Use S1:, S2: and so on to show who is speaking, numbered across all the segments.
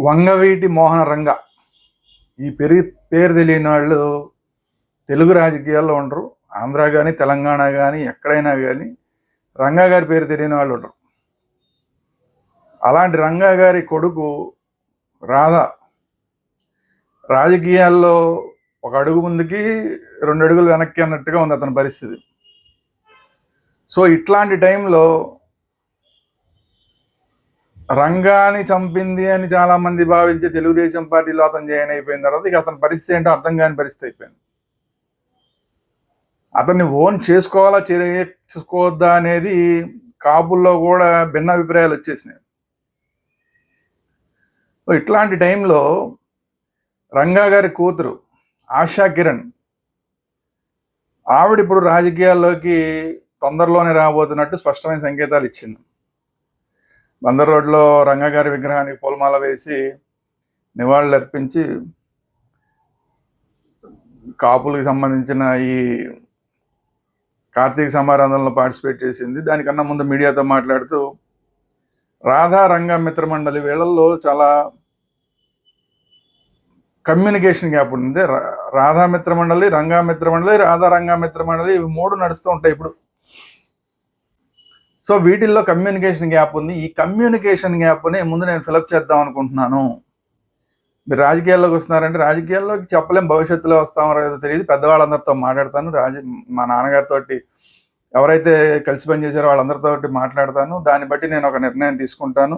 S1: వంగవీటి మోహన రంగ. ఈ పెరి పేరు తెలియని వాళ్ళు తెలుగు రాజకీయాల్లో ఉండరు. ఆంధ్ర కానీ తెలంగాణ కానీ ఎక్కడైనా కానీ రంగా గారి పేరు తెలియని వాళ్ళు ఉండరు. అలాంటి రంగా గారి కొడుకు రాధ రాజకీయాల్లో ఒక అడుగు ముందుకి రెండు అడుగులు వెనక్కి అన్నట్టుగా ఉంది అతని పరిస్థితి. సో ఇట్లాంటి టైంలో రంగాన్ని చంపింది అని చాలా మంది భావించి తెలుగుదేశం పార్టీలో అతను జాయిన్ అయిపోయిన తర్వాత ఇక అతని పరిస్థితి ఏంటో అర్థం కాని పరిస్థితి అయిపోయింది. అతన్ని ఓన్ చేసుకోవాలా చేసుకోవద్దా అనేది కాపుల్లో కూడా భిన్న అభిప్రాయాలు వచ్చేసినాయి. ఇట్లాంటి టైంలో రంగా గారి కూతురు ఆశా కిరణ్ ఆవిడ ఇప్పుడు రాజకీయాల్లోకి తొందరలోనే రాబోతున్నట్టు స్పష్టమైన సంకేతాలు ఇచ్చింది. బందర్ రోడ్లో రంగగారి విగ్రహానికి పూలమాల వేసి నివాళులు అర్పించి కాపులకు సంబంధించిన ఈ కార్తీక సమారాధనలో పార్టిసిపేట్ చేసింది. దానికన్నా ముందు మీడియాతో మాట్లాడుతూ రాధా రంగ మిత్ర మండలి వేళల్లో చాలా కమ్యూనికేషన్ గ్యాప్ ఉంది. రా- రాధా మిత్ర మండలి రంగా మిత్ర మండలి రాధా రంగా మిత్ర మండలి ఇవి మూడు నడుస్తూ ఉంటాయి ఇప్పుడు. సో వీటిల్లో కమ్యూనికేషన్ గ్యాప్ ఉంది. ఈ కమ్యూనికేషన్ గ్యాప్ని ముందు నేను ఫిలప్ చేద్దాం అనుకుంటున్నాను. మీరు రాజకీయాల్లోకి వస్తున్నారంటే రాజకీయాల్లోకి చెప్పలేం. భవిష్యత్తులో వస్తామో లేదో తెలియదు. పెద్దవాళ్ళందరితో మాట్లాడతాను. రాజ మా నాన్నగారితో ఎవరైతే కలిసి పనిచేశారో వాళ్ళందరితో మాట్లాడతాను. దాన్ని బట్టి నేను ఒక నిర్ణయం తీసుకుంటాను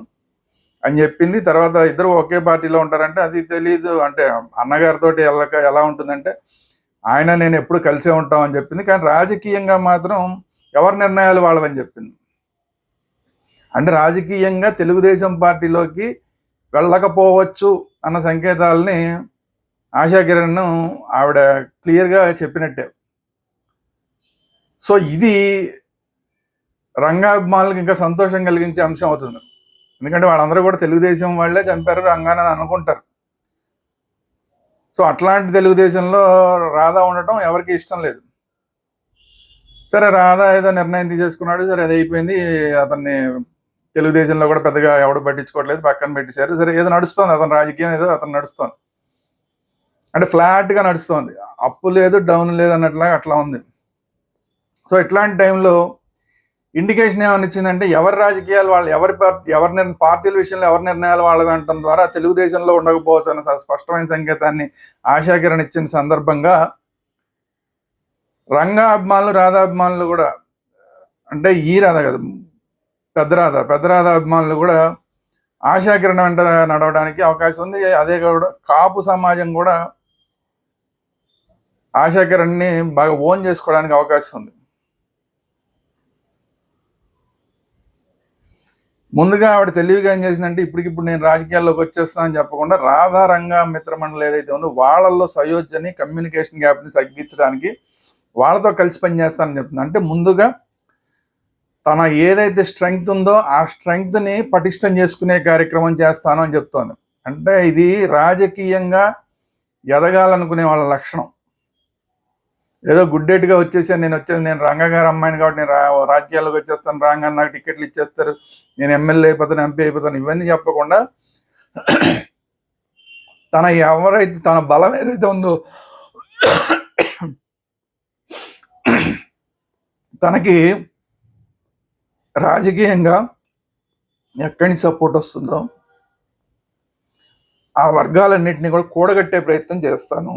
S1: అని చెప్పింది. తర్వాత ఇద్దరు ఒకే పార్టీలో ఉంటారంటే అది తెలియదు అంటే అన్నగారితో వెళ్ళక ఎలా ఉంటుందంటే ఆయన నేను ఎప్పుడు కలిసే ఉంటాం అని చెప్పింది. కానీ రాజకీయంగా మాత్రం ఎవరి నిర్ణయాలు వాళ్ళవని చెప్పింది. అంటే రాజకీయంగా తెలుగుదేశం పార్టీలోకి వెళ్ళకపోవచ్చు అన్న సంకేతాలని ఆశాకిరణ్ ఆవిడ క్లియర్గా చెప్పినట్టే. సో ఇది రంగాభిమానులకు ఇంకా సంతోషం కలిగించే అంశం అవుతుంది. ఎందుకంటే వాళ్ళందరూ కూడా తెలుగుదేశం వాళ్ళే చంపారు రంగాన అనుకుంటారు. సో అట్లాంటి తెలుగుదేశంలో రాధా ఉండటం ఎవరికి ఇష్టం లేదు. సరే రాధా ఏదో నిర్ణయం తీసేసుకున్నాడు సరే అది అయిపోయింది అతన్ని తెలుగుదేశంలో కూడా పెద్దగా ఎవడు పట్టించుకోవట్లేదు పక్కన పెట్టేశారు. సరే ఏదో నడుస్తుంది అతను రాజకీయం ఏదో అతను నడుస్తోంది. అంటే ఫ్లాట్గా నడుస్తుంది. అప్పు లేదు డౌన్ లేదు అన్నట్లా అట్లా ఉంది. సో ఇట్లాంటి టైంలో ఇండికేషన్ ఏమని ఇచ్చిందంటే ఎవరి రాజకీయాలు వాళ్ళు ఎవరి పార్టీ ఎవరి నిర్- పార్టీల విషయంలో ఎవరి నిర్ణయాలు వాళ్ళు అనటం ద్వారా తెలుగుదేశంలో ఉండకపోవచ్చు అన్న స్పష్టమైన సంకేతాన్ని ఆశాకిరణ్ ఇచ్చిన సందర్భంగా రంగా అభిమానులు రాధా అభిమానులు కూడా అంటే ఈ రాధ కదా పెద్ద రాధ పెద్ద రాధ అభిమానులు కూడా ఆశాకిరణ వెంట నడవడానికి అవకాశం ఉంది. అదే కూడా కాపు సమాజం కూడా ఆశాకిరణ్ని బాగా ఓన్ చేసుకోవడానికి అవకాశం ఉంది. ముందుగా ఆవిడ తెలివిగా ఏం చేసిందంటే ఇప్పటికిప్పుడు నేను రాజకీయాల్లోకి వచ్చేస్తానని చెప్పకుండా రాధారంగా మిత్రమండలి ఏదైతే ఉందో వాళ్ళల్లో సయోధ్యని కమ్యూనికేషన్ గ్యాప్ని తగ్గించడానికి వాళ్ళతో కలిసి పనిచేస్తానని చెప్తుంది. అంటే ముందుగా తన ఏదైతే స్ట్రెంగ్త్ ఉందో ఆ స్ట్రెంగ్త్ని పటిష్టం చేసుకునే కార్యక్రమం చేస్తాను అని చెప్తోంది. అంటే ఇది రాజకీయంగా ఎదగాలనుకునే వాళ్ళ లక్షణం. ఏదో గుడ్డేట్గా వచ్చేసాను నేను వచ్చేది నేను రంగగారు అమ్మాయిని కాబట్టి నేను రా- రాజకీయాల్లోకి వచ్చేస్తాను రాంగా నాకు టికెట్లు ఇచ్చేస్తారు నేను ఎమ్మెల్యే అయిపోతాను ఎంపీ అయిపోతాను ఇవన్నీ చెప్పకుండా తన ఎవరైతే తన బలం ఏదైతే ఉందో తనకి రాజకీయంగా ఎక్కడి నుంచి సపోర్ట్ వస్తుందో ఆ వర్గాలన్నింటినీ కూడా కూడగట్టే ప్రయత్నం చేస్తాను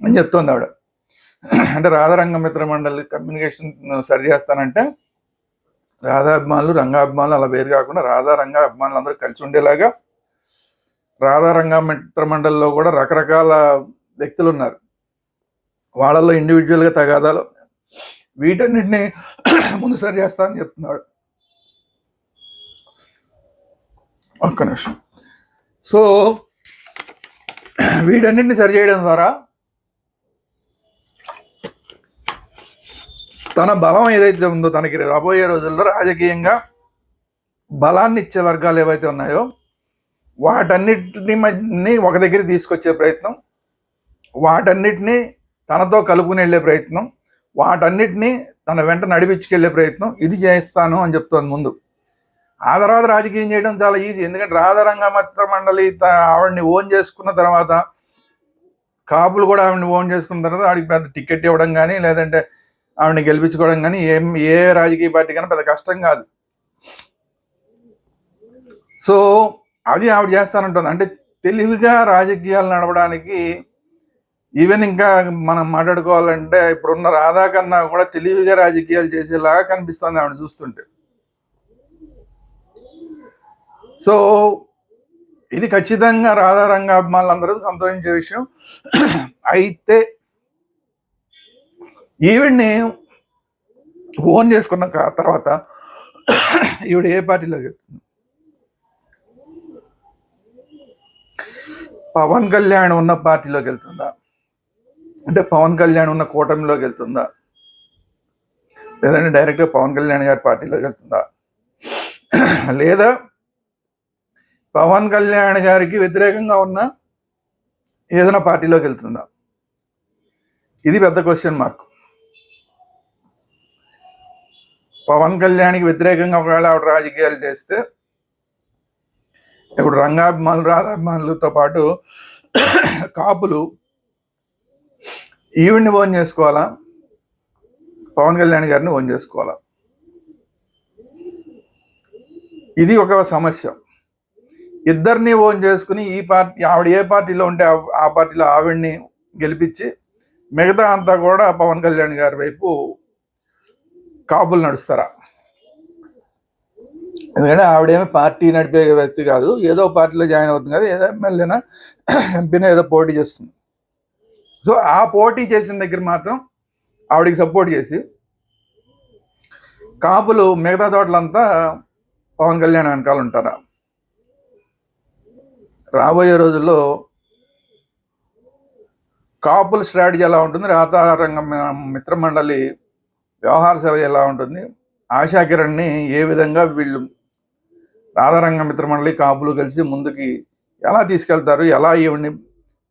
S1: అని చెప్తోంది ఆవిడ. అంటే రాధారంగ మిత్ర మండలి కమ్యూనికేషన్ సరి చేస్తానంటే రాధాభిమానులు రంగాభిమానులు అలా వేరు కాకుండా రాధా రంగ అభిమానులు అందరూ కలిసి ఉండేలాగా రాధా రంగ మిత్ర మండలిలో కూడా రకరకాల వ్యక్తులు ఉన్నారు. వాళ్ళల్లో ఇండివిజువల్గా తగాదాలు వీటన్నిటిని ముందు సరి చేస్తానని చెప్తున్నాడు. ఒక్క నిమిషం. సో వీటన్నిటిని సరి చేయడం ద్వారా తన బలం ఏదైతే ఉందో తనకి రాబోయే రోజుల్లో రాజకీయంగా బలాన్ని ఇచ్చే వర్గాలు ఏవైతే ఉన్నాయో వాటన్నిటిని మధ్యని ఒక దగ్గర తీసుకొచ్చే ప్రయత్నం వాటన్నిటిని తనతో కలుపుకుని వెళ్ళే ప్రయత్నం వాటన్నిటిని తన వెంట నడిపించుకెళ్ళే ప్రయత్నం ఇది చేస్తాను అని చెప్తోంది ముందు. ఆ తర్వాత రాజకీయం చేయడం చాలా ఈజీ ఎందుకంటే రాధారంగ మిత్ర మండలి ఆవిడని ఓన్ చేసుకున్న తర్వాత కాపులు కూడా ఆవిడని ఓన్ చేసుకున్న తర్వాత ఆవిడకి పెద్ద టికెట్ ఇవ్వడం కానీ లేదంటే ఆవిడని గెలిపించుకోవడం కానీ ఏం ఏ రాజకీయ పార్టీ కానీ పెద్ద కష్టం కాదు. సో అది ఆవిడ చేస్తానంటుంది. అంటే తెలివిగా రాజకీయాలు నడవడానికి ఈవెన్ ఇంకా మనం మాట్లాడుకోవాలంటే ఇప్పుడున్న రాధా కన్నా కూడా తెలివిగా రాజకీయాలు చేసేలాగా కనిపిస్తుంది ఆవిడ చూస్తుంటే. సో ఇది ఖచ్చితంగా రాధారంగ అభిమానులందరూ సంతోషించే విషయం. అయితే ఈవిడ్ని ఓన్ చేసుకున్న తర్వాత ఈవిడ ఏ పార్టీలో చెప్తుంది పవన్ కళ్యాణ్ ఉన్న పార్టీలోకి వెళ్తుందా? అంటే పవన్ కళ్యాణ్ ఉన్న కూటమిలోకి వెళ్తుందా? లేదంటే డైరెక్ట్గా పవన్ కళ్యాణ్ గారి పార్టీలోకి వెళ్తుందా? లేదా పవన్ కళ్యాణ్ గారికి వ్యతిరేకంగా ఉన్న ఏదైనా పార్టీలోకి వెళ్తుందా? ఇది పెద్ద క్వశ్చన్ మార్క్ పవన్ కళ్యాణ్కి వ్యతిరేకంగా ఒకవేళ ఆవిడ రాజకీయాలు చేస్తే ఇప్పుడు రంగాభిమానులు రాధాభిమానులతో పాటు కాపులు ఈవిడ్ని ఓన్ చేసుకోవాలా? పవన్ కళ్యాణ్ గారిని ఓన్ చేసుకోవాలా? ఇది ఒక సమస్య. ఇద్దరిని ఓన్ చేసుకుని ఈ పార్టీ ఆవిడ ఏ పార్టీలో ఉంటే ఆ- పార్టీలో ఆవిడ్ని గెలిపించి మిగతా అంతా కూడా పవన్ కళ్యాణ్ గారి వైపు కాపులు నడుస్తారా? ఎందుకంటే ఆవిడేమి పార్టీ నడిపే వ్యక్తి కాదు. ఏదో పార్టీలో జాయిన్ అవుతుంది కదా ఏదో ఎమ్మెల్యేనా ఎంపీనా ఏదో పోటీ చేస్తుంది. సో ఆ పోటీ చేసిన దగ్గర మాత్రం ఆవిడకి సపోర్ట్ చేసి కాపులు మిగతా చోట్లంతా పవన్ కళ్యాణ్ వెనకాల ఉంటారా? రాబోయే రోజుల్లో కాపుల స్ట్రాటజీ ఎలా ఉంటుంది? రాతారంగ మిత్రమండలి వ్యవహార సేవ ఎలా ఉంటుంది? ఆశా కిరణ్ని ఏ విధంగా వీళ్ళు రాధారంగ మిత్రమండలి కాపులు కలిసి ముందుకి ఎలా తీసుకెళ్తారు? ఎలా ఈవిడ్ని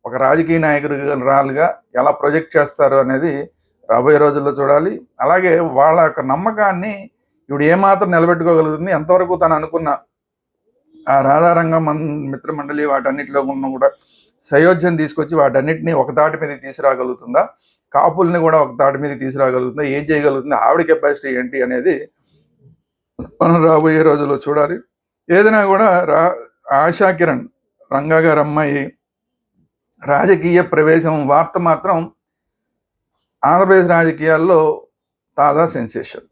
S1: ఒక రాజకీయ నాయకురాలుగా ఎలా ప్రొజెక్ట్ చేస్తారు అనేది రాబోయే రోజుల్లో చూడాలి. అలాగే వాళ్ళ యొక్క నమ్మకాన్ని ఇప్పుడు ఏమాత్రం నిలబెట్టుకోగలుగుతుంది ఎంతవరకు తను అనుకున్న ఆ రాధారంగం మన్ మిత్రమండలి వాటన్నిటిలో ఉన్న కూడా సయోధ్యం తీసుకొచ్చి వాటన్నిటిని ఒక తాటి మీద తీసుకురాగలుగుతుందా? కాపుల్ని కూడా ఒక తాటి మీద తీసుకురాగలుగుతుందా? ఏం చేయగలుగుతుందా? ఆవిడ కెపాసిటీ ఏంటి అనేది మనం రాబోయే రోజుల్లో చూడాలి. ఏదైనా కూడా రా ఆశా కిరణ్ రంగా అమ్మాయి రాజకీయ ప్రవేశం వార్త మాత్రం ఆంధ్రప్రదేశ్ రాజకీయాల్లో తాజా సెన్సేషన్.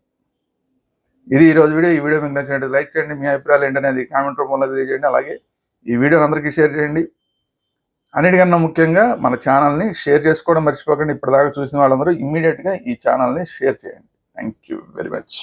S1: ఇది ఈరోజు వీడియో. ఈ వీడియో మీకు నచ్చినట్టు లైక్ చేయండి. మీ అభిప్రాయాలు ఏంటనేది కామెంట్ రూపంలో తెలియజేయండి. అలాగే ఈ వీడియోని అందరికీ షేర్ చేయండి. అన్నిటికన్నా ముఖ్యంగా మన ఛానల్ని షేర్ చేసుకోవడం మర్చిపోకండి. ఇప్పటిదాకా చూసిన వాళ్ళందరూ ఇమ్మీడియట్గా ఈ ఛానల్ని షేర్ చేయండి. Thank you very much.